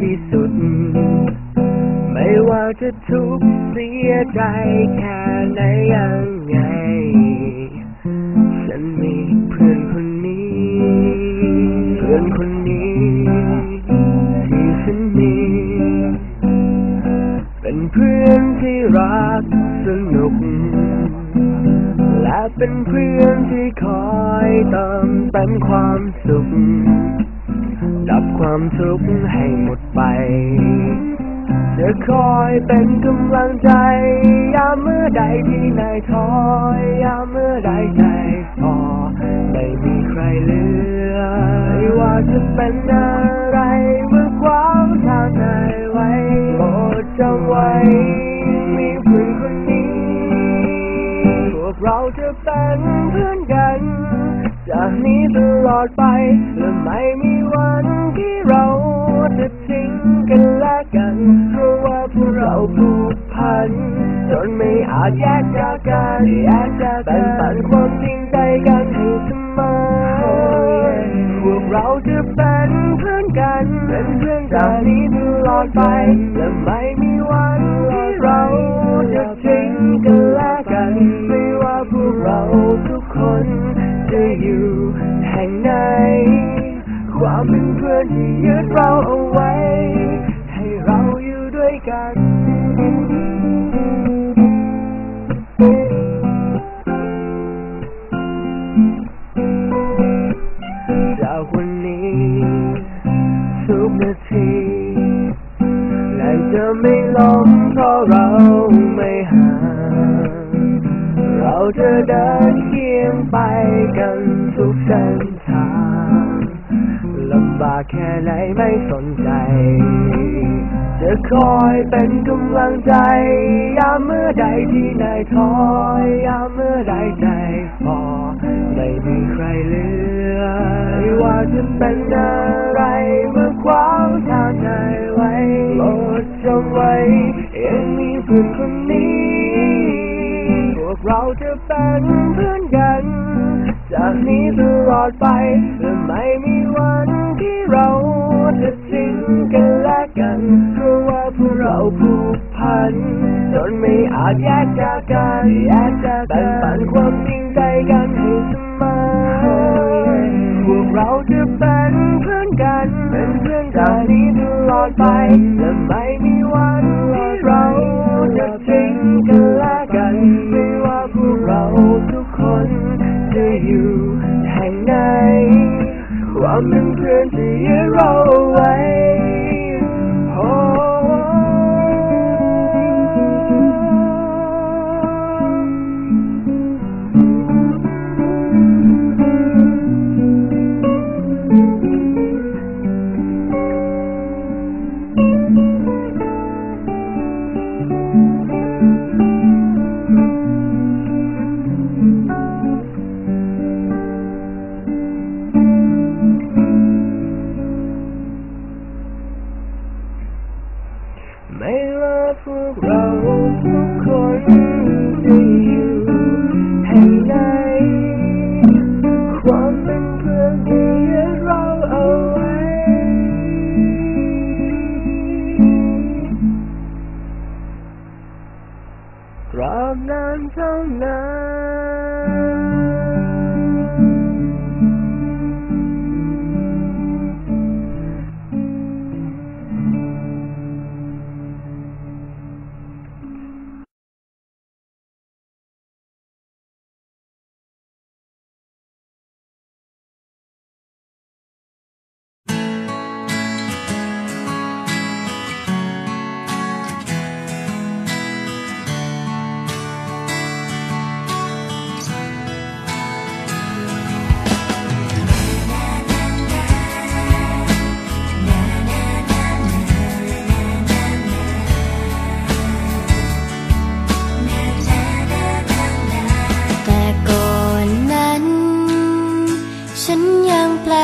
ที่สุด ไม่ว่าจะทุกข์เสียใจแค่ไหนยังไง ฉันมีเพื่อนคนนี้ เพื่อนคนนี้ ที่ฉันมีเป็นเพื่อนที่รักสนุก และเป็นเพื่อนที่คอยเติมเต็มความสุข ดับความทุกข์ให้หมดไป จะคอยเป็นกำลังใจ ยามเมื่อใดที่นายท้อยยามเมื่อใดใจพอไม่มีใครเหลือไม่ว่าจะเป็นอะไรเมื่อขวางทางนายไว้โปรดจำไว้ มีเพื่อนคนนี้ พวกเราจะเป็นเพื่อนกัน จากนี้ตลอดไปและไม่มี ที่เราจะทิ้งกันและกัน เพราะว่าพวกเราผูกพัน จนไม่อาจแยกจากกันแยกจากกันแบ่งปันความจริงใจกันให้เสมอพวกเราจะเป็นเพื่อนกัน เป็นเพื่อนจากนี้ตลอดไปและไม่มีวันที่เราจะทิ้งกันและกัน ไม่ว่าพวกเราทุกคนจะอยู่ ความเป็นเพื่อนที่ยึดเราเอาไว้ ให้เราอยู่ด้วยกันจากวันนี้ทุกนาทีและจะไม่ล้มเพราะเราไม่ห่างเราจะเดินเคียงไปกันทุกเส้นทางากแค่ไหนไม่สนใจ จะคอยเป็นกำลังใจ ยามเมื่อใดที่นายท้อยยามเมื่อใดใจพอไม่มีใครเหลือไม่ว่าจะเป็นอะไรเมื่อขวางทางนายไว้โปรดจำไว้ยังมีเพื่อนคนนี้ พวกเราจะเป็นเพื่อนกัน จากนี้ตลอดไปและไม่มีวันที่เราจะทิ้งกันและกันเพราะว่าพวกเราผูกพันจนไม่อาจแยกจากกันแยกจากกันแบ่งปันความจริงใจกันให้เสมอพวกเราจะเป็นเพื่อนกันเป็นเพื่อนจากนี้ตลอดไป ความเป็นเพื่อนที่ยึดเรา ทุกคนจะอยู่แห่งไหนความเป็นเพื่อนที่ยึดเราเอาไว้ ตราบนานเท่านาน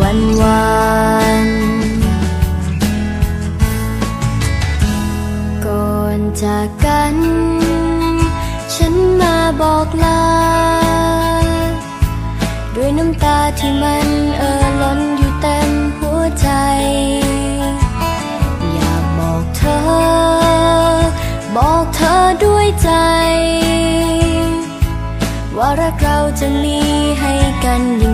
วันวานก่อนจากกัน ฉันมาบอกลา ด้วยน้ำตาที่มันเอ่อล้นอยู่เต็มหัวใจ อยากบอกเธอ บอกเธอด้วยใจ ว่ารักเราจะมีให้กันอย่ง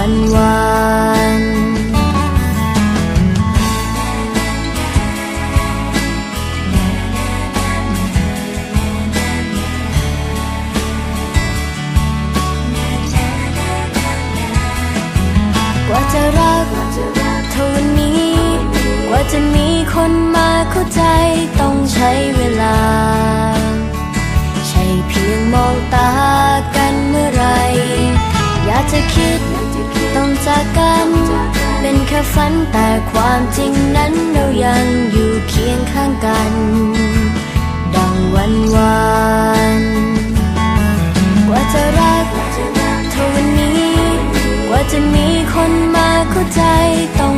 วันวานกว่าจะรักเท่านี้ กว่าจะมีคนมาเข้าใจต้องใช้เวลา ใช่เพียงมองตากันเมื่อไร อยากจะคิดต้องจากกัน เป็นแค่ฝันแต่ความจริงนั้นเรายังอยู่เคียงข้างกัน ดังวันวานกว่าจะรักเท่าวันนี้ กว่าจะมีคนมาเข้าใจต้อง